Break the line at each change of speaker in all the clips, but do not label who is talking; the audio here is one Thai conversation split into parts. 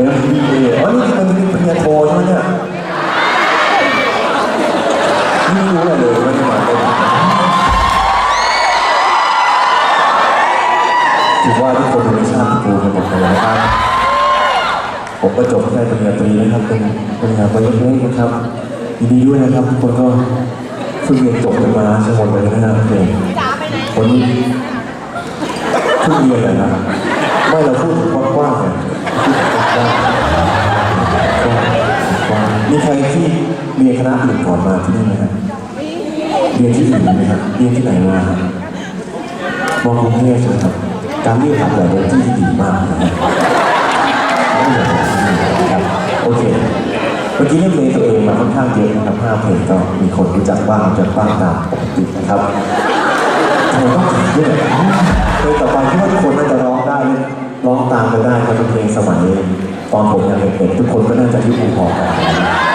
MBA อ๋อนี่มันเป็นปริญญาโทใช่ไหมเนี่ยนี่ไม่รู้อะไรเลยว่าจะมาเป็นถือว่าทุกคนในชาติภูมิกันหมดเลยนะครับผมก็จบแค่ปริญญาตรีนะครับเป็นปริญญาตรีเล็กๆนะครับยินดีด้วยนะครับทุกคนก็เพิ่งเรียนจบกันมาทั้งหมดเลยนะครับเองคนนี้เพิ่งเรียนนะครับไม่เราพูด เรียนคณะอื่นก่อนมาที่นี่ไหมครับเรียนที่อื่นไหมครับเรียนที่ไหนมาครับมองกรุงเทพใช่ไหมครับการเรียนทำแบบเป็นที่ที่ดีมากนะครับโอเคเมื่อกี้เล่นเพลงตัวเองมาค่อนข้างเยอะนะครับห้าเพลงก็มีคนรู้จักบ้างจักบ้างตามปกตินะครับทำไมต้องถึงด้วยเพลงต่อไปที่ว่าทุกคนน่าจะร้องได้ร้องตามกันได้ครับเป็นเพลงสมัยตอนผมยังเด็กๆทุกคนก็น่าจะยุคพอกัน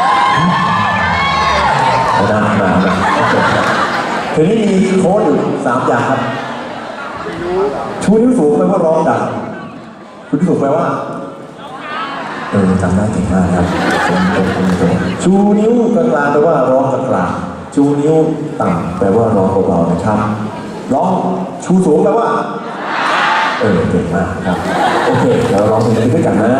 นะครับทีนี้มีโค้ดอยู่สามอย่างครับชูนิ้วสูงแปลว่าร้องดังชูนิ้วสูงแปลว่าเออจำได้เก่งมากครับชูนิ้วกลางแปลว่าร้องกลางชูนิ้วต่ำแปลว่าร้องเบาๆนะครับร้องชูสูงแปลว่า เออเก่งมากครับ โอเคเดี๋ยวร้องเพลงนี้ด้วยกันนะ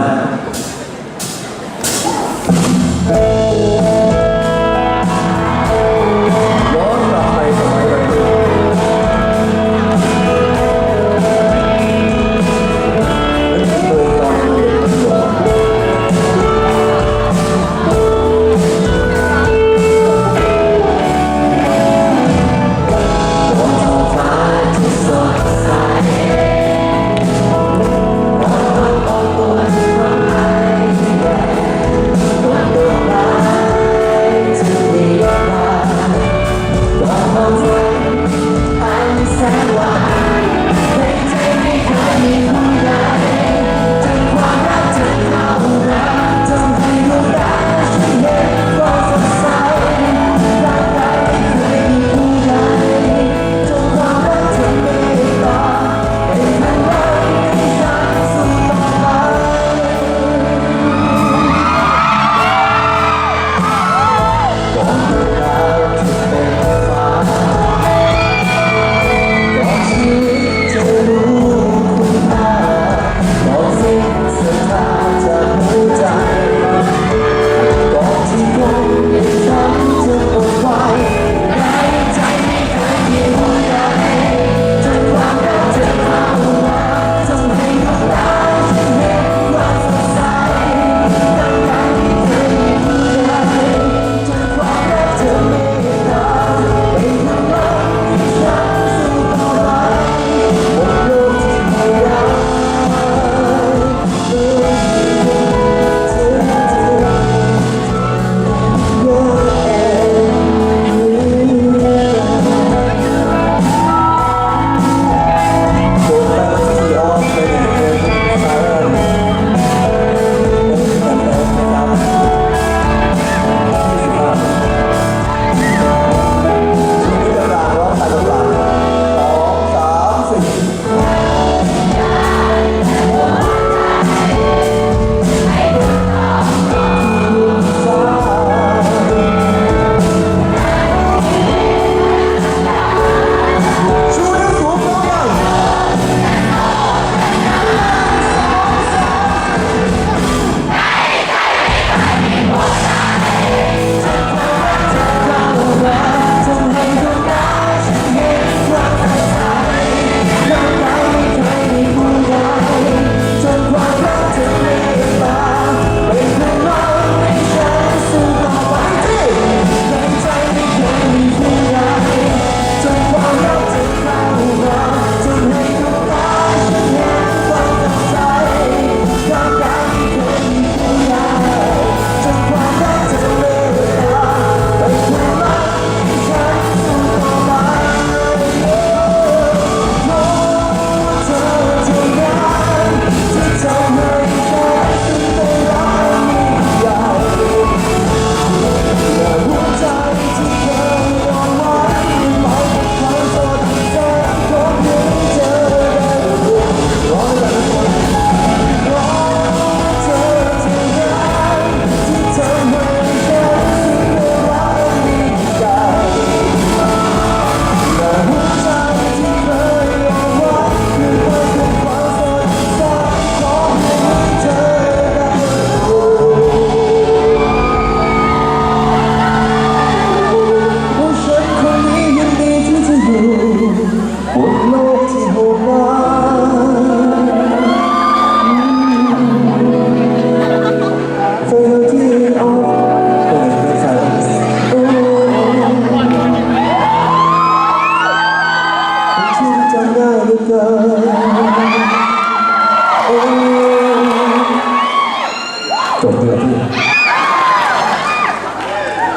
จบเลยพี่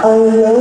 เออ